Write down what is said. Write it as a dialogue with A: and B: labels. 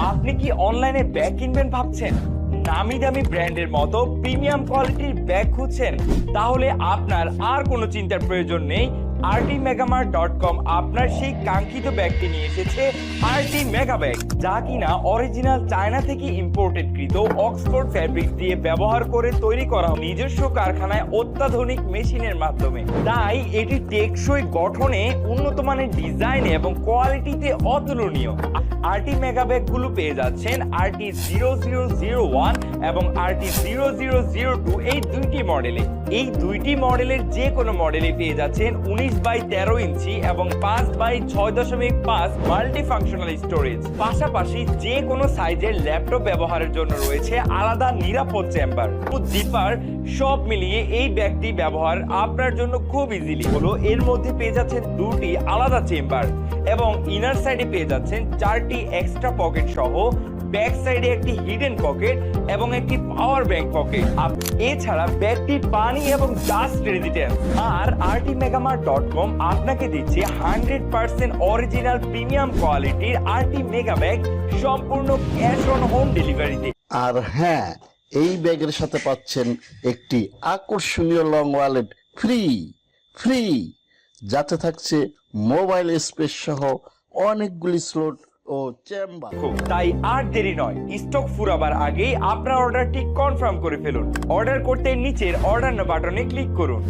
A: আপনি কি অনলাইনে ব্যাগ কিনবেন ভাবছেন? নামি দামি ব্র্যান্ডের মতো প্রিমিয়াম কোয়ালিটির ব্যাগ খুঁজছেন? তাহলে আপনার আর কোনো চিন্তার প্রয়োজন নেই। আরটি মেগামার্ট ডট কম আপনার সেই কাঙ্ক্ষিত ব্যাগটি নিয়ে এসেছে আরটি মেগা ব্যাগ যা কিনা অরিজিনাল চায়না থেকে ইম্পোর্টেড কৃত অক্সফোর্ড ফ্যাব্রিক দিয়ে ব্যবহার করে তৈরি করা নিজস্ব কারখানায় অত্যাধুনিক মেশিনের মাধ্যমে। তাই এটি টেকসই গঠনে উন্নত মানের ডিজাইনে এবং কোয়ালিটিতে অতুলনীয়। আরটি মেগা ব্যাগগুলো পেয়ে যাচ্ছেন RT zero zero zero one এবং RT zero zero zero two এই দুইটি মডেলে এই দুইটি মডেলের যে কোনো মডেলে পেয়ে যাচ্ছেন উনিশ বাই তেরো ইঞ্চি এবং পাঁচ বাই ছয় দশমিক পাঁচ মাল্টি ফাংশনাল স্টোরেজ পাশাপাশি যে কোনো সাইজের ল্যাপটপ ব্যবহারের জন্য রয়েছে আলাদা নিরাপদ চেম্বার। জিপার, সব মিলিয়ে এই ব্যাগটি ব্যবহার আপনার জন্য খুব ইজিলি হলো, এর মধ্যে পেয়ে যাচ্ছেন দুটি আলাদা চেম্বার। এবং ইনার সাইডে পেয়ে যাচ্ছেন চারটি এক্সট্রা পকেট সহ। ব্যাক সাইডে একটি হিডেন পকেট এবং একটি পাওয়ার ব্যাংক পকেট এছাড়া ব্যাগটি পানি এবং ডাস্ট রেজিস্ট্যান্স আর আরটি মেগামার ডট কম আপনাকে দিচ্ছে হান্ড্রেড পার্সেন্ট অরিজিনাল প্রিমিয়াম কোয়ালিটির আরটি মেগা ব্যাগ সম্পূর্ণ ক্যাশ অন হোম ডেলিভারিতে
B: আর হ্যাঁ এই ব্যাগের সাথে পাচ্ছেন একটি আকর্ষণীয় লং ওয়ালেট ফ্রি ফ্রি যাতে থাকছে মোবাইল স্পেস সহ অনেকগুলি স্লোট ও চেম্বার।
A: তাই আর দেরি নয়, স্টক ফুরাবার আগেই আপনার অর্ডারটি কনফার্ম করে ফেলুন। অর্ডার করতে নিচের অর্ডার বাটনে ক্লিক করুন।